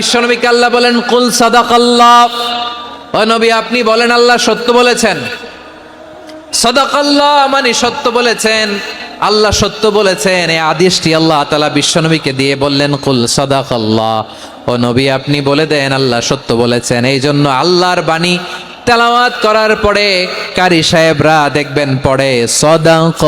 বিশ্বনবীকে আল্লাহ বলেন, কুল সাদাকাল্লাহ। ও নবী, আপনি বলেন, আল্লাহ সত্য বলেছেন। সাদাকাল্লাহ মানে সত্য বলেছেন। আল্লাহ সত্য বলেছেন। এই আদেশটি আল্লাহ তালা বিশ্বনবীকে দিয়ে বললেন, কুল সাদাকাল্লাহ। ও নবী, আপনি বলে দেন, আল্লাহ সত্য বলেছেন। এই জন্য আল্লাহর বাণী তেলাওয়াত করার পরে কারি সাহেবরা দেখবেন পড়ে সদাকাল্লাহুল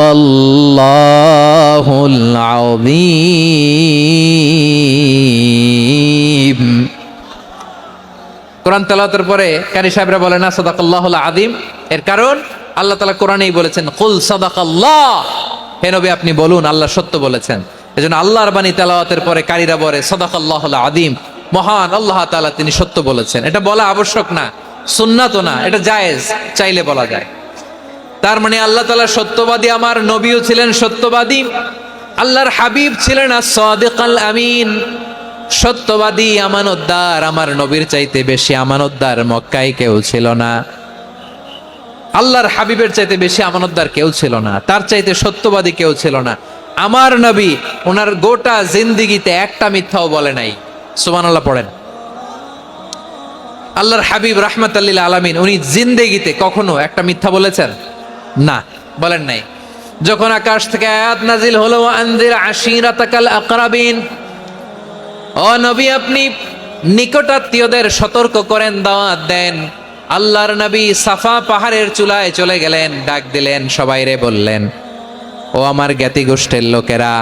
কোরআন তেলাওয়াতের পরে কারি সাহেবরা বলে, না, সদাকাল্লাহুল আদিম এর কারণ আল্লাহ তাআলা কোরআনেই বলেছেন, কুল সাদাকাল্লাহ। হে নবী, আপনি বলুন, আল্লাহ সত্য বলেছেন। এজন্য আল্লাহর বাণী তেলাওয়াতের পরে কারীরা বলে, সদাকাল্লাহুল আদিম মহান আল্লাহ তাআলা তিনি সত্য বলেছেন। এটা বলা আবশ্যক না। সুন্নাতও না, এটা জায়েজ, চাইলে বলা যায়। তার মানে আল্লাহ তাআলা সত্যবাদী, আমার নবীও ছিলেন সত্যবাদী, আল্লাহর হাবিব ছিলেন আমিন। সত্যবাদী, আমানতদার, আমার নবীর চাইতে বেশি আমানতদার মক্কায় কেউ ছিল না। আল্লাহর হাবিবের চাইতে বেশি আমানতদার কেউ ছিল না, তার চাইতে সত্যবাদী কেউ ছিল না। আমার নবী, ওনার গোটা জিন্দিগিতে একটা মিথ্যাও বলে নাই। সুবহানাল্লাহ, পড়েন। আল্লাহর হাবিব রাহমাত আল্লিল আলমিন, উনি জিন্দেগিতে কখনো একটা মিথ্যা বলেছেন? না, বলেন নাই। যখন আকাশ থেকে আয়াত নাজিল হলো আনজির আশিরাতাকাল আকরাবিন ও নবী, আপনি নিকটাত্মীয়দের সতর্ক করেন, দাওয়াত দেন। আল্লাহর নবী সাফা পাহাড়ের চূড়ায় চলে গেলেন, ডাক দিলেন সবাইরে বললেন, ও আমার জ্ঞাতি গোষ্ঠীর লোকেরা,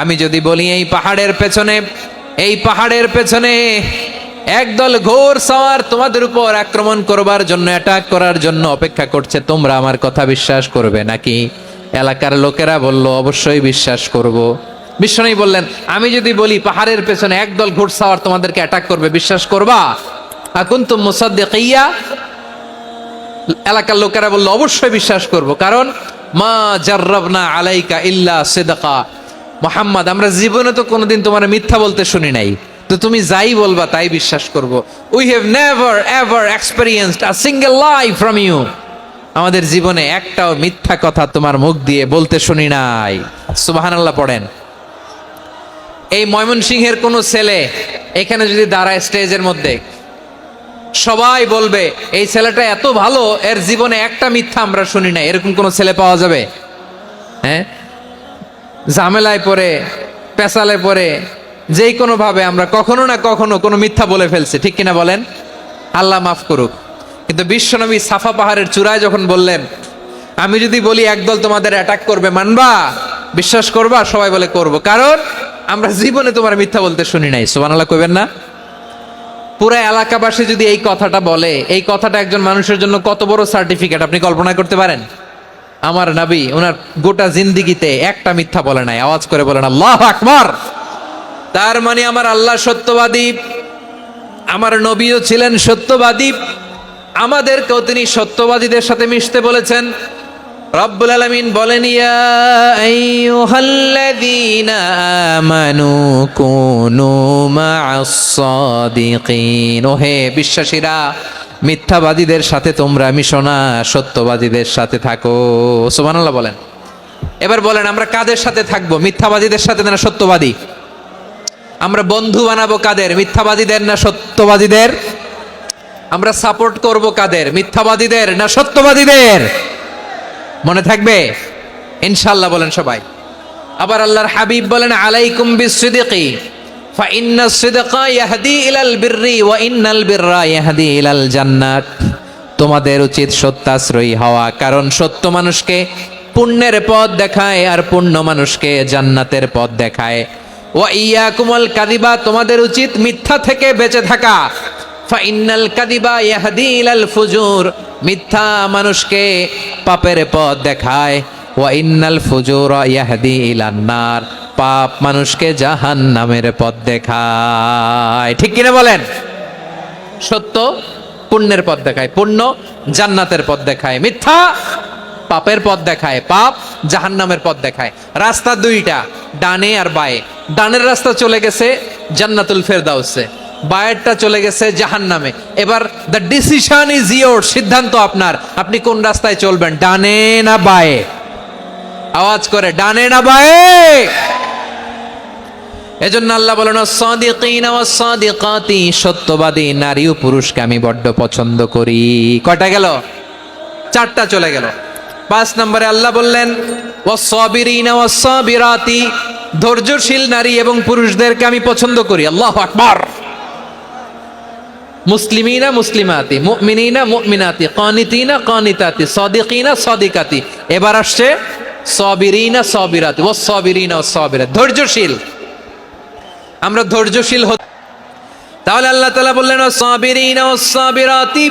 আমি যদি বলি এই পাহাড়ের পেছনে, এই পাহাড়ের পেছনে একদল ঘোর সওয়ার তোমাদের উপর আক্রমণ করবার জন্য অ্যাটাক করার জন্য অপেক্ষা করছে। তোমরা আমার কথা বিশ্বাস করবে নাকি? এলাকার লোকেরা বলল, অবশ্যই বিশ্বাস করব। বিশ্বনবী বললেন, আমি যদি বলি পাহাড়ের পেছনে একদল ঘোর সওয়ার তোমাদেরকে অ্যাটাক করবে, বিশ্বাস করবা? এখন তো মুসাদ্দিকিয়া। এলাকার লোকেরা বলল, অবশ্যই বিশ্বাস করব, কারণ মা জার্রাবনা আলাইকা ইল্লা সিদকা। মোহাম্মদ, আমরা জীবনে তো কোনোদিন তোমার মিথ্যা বলতে শুনি নাই। তো তুমি যাই বলবা, তাই বিশ্বাস করব। We have never ever experienced a single life from you আমাদের জীবনে একটাও মিথ্যা কথা তোমার মুখ দিয়ে বলতে শুনি নাই। সুবহানাল্লাহ পড়েন। এই ময়মনসিংহের কোনো ছেলে এখানে যদি দাঁড়ায় স্টেজের মধ্যে, সবাই বলবে, এই ছেলেটা এত ভালো, এর জীবনে একটা মিথ্যা আমরা শুনি না এরকম কোন ছেলে পাওয়া যাবে? হ্যাঁ? ঝামেলায় পড়ে পেশালে পড়ে যেই কোনো ভাবে আমরা কখনো না কখনো কোনো মিথ্যা বলে ফেলছি, ঠিক কিনা বলেন? আল্লাহ মাফ করুক। কিন্তু বিশ্বনবী সাফা পাহাড়ের চূড়ায় যখন বললেন, আমি যদি বলি একদল তোমাদের অ্যাটাক করবে, মানবা? বিশ্বাস করবা? সবাই বলে করব। কারণ আমরা জীবনে তোমার মিথ্যা বলতে শুনি নাই। সুবহানাল্লাহ কইবেন না? পুরো এলাকাবাসী যদি এই কথাটা বলে, এই কথাটা একজন মানুষের জন্য কত বড় সার্টিফিকেট আপনি কল্পনা করতে পারেন? আমার নাবি ওনার গোটা জিন্দিগিতে একটা মিথ্যা বলে নাই। আওয়াজ করে বলেন, আল্লাহ আকবার! তার মানে আমার আল্লাহ সত্যবাদী, আমার নবীও ছিলেন সত্যবাদী, আমাদেরকেও তিনি সত্যবাদীদের সাথে মিশতে বলেছেন। রব্বুল আলামিন বলেন বিশ্বাসীরা, মিথ্যাবাদীদের সাথে তোমরা মিশো না, সত্যবাদীদের সাথে থাকো। সুবহানাল্লাহ বলেন। এবার বলেন, আমরা কাদের সাথে থাকব? মিথ্যাবাদীদের সাথে না সত্যবাদী? আমরা বন্ধু বানাবো কাদের? মিথ্যাবাদীদের না সত্যবাদীদের? আমরা সাপোর্ট করব কাদের? মিথ্যাবাদীদের না সত্যবাদীদের? মনে থাকবে? ইনশাল্লাহ বলেন সবাই। আবার আল্লাহর হাবিব বলেন, আলাইকুম বিসিদিকি, ফাইন্না সিদকা ইয়াহদি ইলাল বিররি ওয়া ইন্নাল বিররা ইয়াহদি ইলাল জান্নাত। তোমাদের উচিত সত্যাশ্রয়ী হওয়া, কারণ সত্য মানুষকে পুণ্যের পথ দেখায় আর পুণ্য মানুষকে জান্নাতের পথ দেখায়। ওয়া ইয়াকুমুল কাদিবা তোমাদের উচিত মিথ্যা থেকে বেঁচে থাকা। ফাইনাল কাদিবা ইয়াহদি ইলাল ফুজুর, মিথ্যা মানুষকে পাপের পথ দেখায়। ওয়া ইন্নাল ফুজুর ইয়াহদি ইলান নার, পাপ মানুষকে জাহান নামের পথ দেখায়। ঠিক কিনা বলেন? সত্য, পুণ্যের পথ দেখায়। পুণ্য জান্নাতের পথ দেখায়। মিথ্যা পাপের পথ দেখায়, পাপ জাহান্নামের পথ দেখায়। রাস্তা দুইটা, ডানে আর বায়ে। ডানের রাস্তা চলে গেছে জান্নাতুল ফেরদাউসে, বায়েরটা চলে গেছে জাহান্নামে। এবার দ্য ডিসিশন ইজ ইয়োর সিদ্ধান্ত আপনার, আপনি কোন রাস্তায় চলবেন, ডানে না বায়ে? আওয়াজ করে, ডানে না বায়ে? এজন্য আল্লাহ বলেন সাদিকিনা ওয়াস সাদিকাতি সত্যবাদী নারী ও পুরুষকে আমি বড্ড পছন্দ করি। কয়টা গেল? চারটা চলে গেল। পাঁচ নম্বরে আল্লাহ বললেন ধৈর্যশীল নারী এবং পুরুষদেরকে আমি পছন্দ করি। আল্লাহু আকবার। মুসলিমিনা মুসলিমাতি, মুমিনিনা মুমিনাতি, কানিতিনা কানিতাতি, সাদিকিনা সাদিকাতি। এবার আসছে সাবিরিনা সাবিরাতি ওয়াসাবিরিনা ওয়াসাবিরাত ধৈর্যশীল। আমরা ধৈর্যশীল হতে তাহলে আল্লাহ তালা বললেন সাবিরিন সাবিরাতি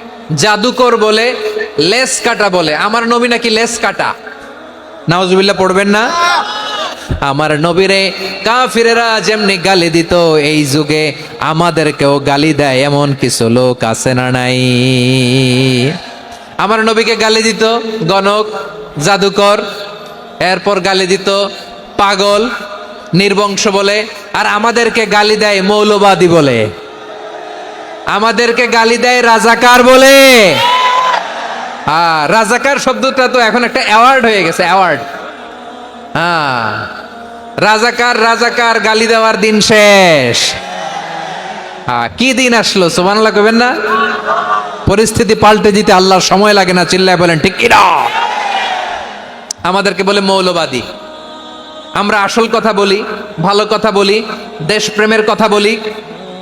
জাদুকর বলে, লেস কাটা বলে। আমার নবী নাকি লেস কাটা? নাওজুবিল্লাহ পড়বেন না? আমার নবীরে কাফিরেরা যেমনি গালি দিত, এই যুগে আমাদেরকেও গালি দেয় এমন কিছু লোক আছে না নাই? আমার নবীকে গালি দিত গণক, জাদুকর, এরপর গালি দিত পাগল, নির্বংশ বলে, আর আমাদেরকে গালি দেয় মৌলবাদী বলে। আমাদেরকে গালি দেয় রাজাকার বলে। হ্যাঁ রাজাকার শব্দটা তো এখন একটা অ্যাওয়ার্ড হয়ে গেছে অ্যাওয়ার্ড হ্যাঁ রাজাকার রাজাকার, গালি দেওয়ার দিন শেষ। হ্যাঁ কি দিন আসলো, সুবহানাল্লাহ কবেন না? পরিস্থিতি পাল্টে দিতে আল্লাহর সময় লাগে না, চিল্লায় বলেন, ঠিক কি না আমাদেরকে বলে মৌলবাদী। আমরা আসল কথা বলি, ভালো কথা বলি, দেশপ্রেমের কথা বলি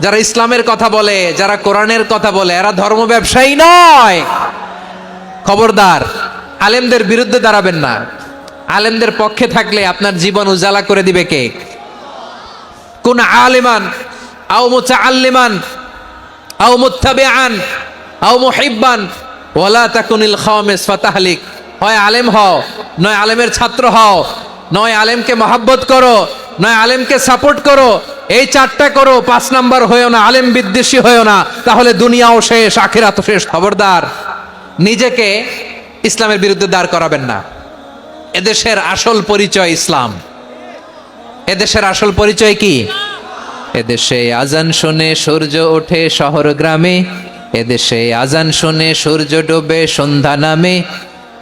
যারা ইসলামের কথা বলে, যারা কোরআনের কথা বলে, এরা ধর্ম ব্যবসায়ী নয়। খবরদার, আলেমদের বিরুদ্ধে দাঁড়াবেন না। আলেমদের পক্ষে থাকলে আপনার জীবন উজালা করে দিবে কে? কোন আলিমান, আও খাওয়ামেস ফাতাহলিক। হয় আলেম হও, নয় আলেমের ছাত্র হও, নয় আলেমকে মহাব্বত করো। নয়, আলেমকে সাপোর্ট করো। এই চারটা করো, পাঁচ নাম্বার হয়েও না, আলেম বিদ্বেষী হয়েও না। তাহলে দুনিয়াও শেষ, আখিরাত শেষ, খবরদার। নিজেকে ইসলামের বিরুদ্ধে দাঁড় করাবেন না। এদেশের আসল পরিচয় ইসলাম। এদেশের আসল পরিচয় কি? এদেশে আজান শুনে সূর্য ওঠে শহর গ্রামে। এদেশে আজান শুনে সূর্য ডোবে সন্ধ্যা নামে।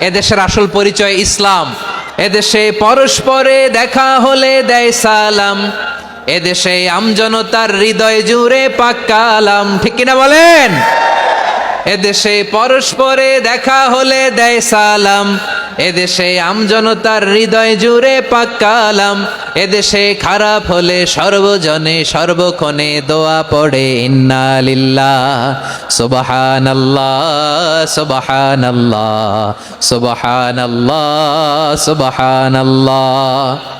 এদেশের আসল পরিচয় ইসলাম। এদেশে পরস্পরে দেখা হলে দেয় সালাম। এদেশে আমজনতার হৃদয় জুড়ে পাক্কালাম ঠিক কিনা বলেন? এদেশে পরস্পরে দেখা হলে দেয় সালাম। এদেশে আমজনতার হৃদয় জুড়ে পাক্কালাম এদেশে খারাপ হলে সর্বজনে সর্বক্ষণে দোয়া পড়ে ইন্নালিল্লা সুবাহান আল্লাহ সুবাহান আল্লাহ সুবাহান আল্লাহ সুবাহান আল্লাহ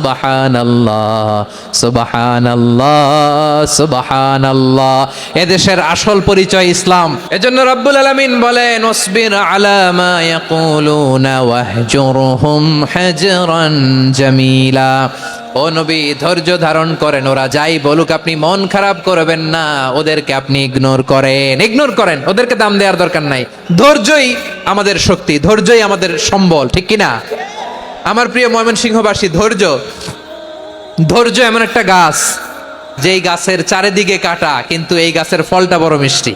সুবাহান আল্লাহ সুবাহান আল্লাহ সুবাহান আল্লাহ এদেশের আসল পরিচয় ইসলাম। এজন্য রব্বুল আলামিন বলেন, ওসবির আলা মা ইয়াকুলুনা ওয়াহজুরহুম হাজরান জামিলা। ও নবী, ধৈর্য ধারণ করেন। ওরা যাই বলুক, আপনি মন খারাপ করবেন না। ওদেরকে আপনি ইগনোর করেন। ইগনোর করেন। ওদেরকে দাম দেওয়ার দরকার নাই। ধৈর্যই আমাদের শক্তি, ধৈর্যই আমাদের সম্বল, ঠিক কি না আমার প্রিয় ময়মনসিংহবাসী, ধৈর্য। ধৈর্য এমন একটা গাছ, যেই গাছের চারিদিকে কাটা, কিন্তু এই গাছের ফলটা বড় মিষ্টি।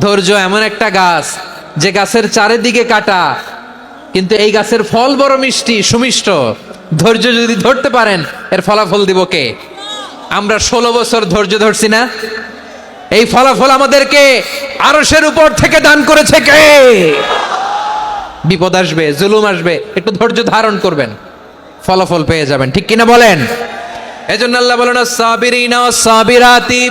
ধৈর্য এমন একটা গাছ, যে গাছের চারিদিকে কাটা, কিন্তু এই গাছের ফল বড় মিষ্টি, সুমিষ্ট। ধৈর্য যদি ধরতে পারেন, এর ফলাফল দিব কে? আমরা ষোলো বছর ধৈর্য ধরছি না? এই ফলাফল আমাদেরকে আরসের উপর থেকে দান করেছে কে? বিপদ আসবে, জুলুম আসবে, একটু ধৈর্য ধারণ করবেন। ফলাফল পেয়ে যাবেন। ঠিক কিনা বলেন? এজন্য আল্লাহ বলেন সাবিরিনা সাবিরাতি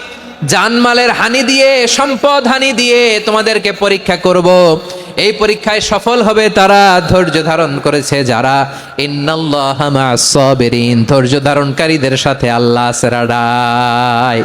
জানমালের হানি দিয়ে, সম্পদ হানি দিয়ে তোমাদেরকে পরীক্ষা করব। এই পরীক্ষায় সফল হবে তারা, ধৈর্য ধারণ করেছে যারা। ইন্নাল্লাহ ধৈর্য ধারণকারীদের সাথে আল্লাহ সেরাডায়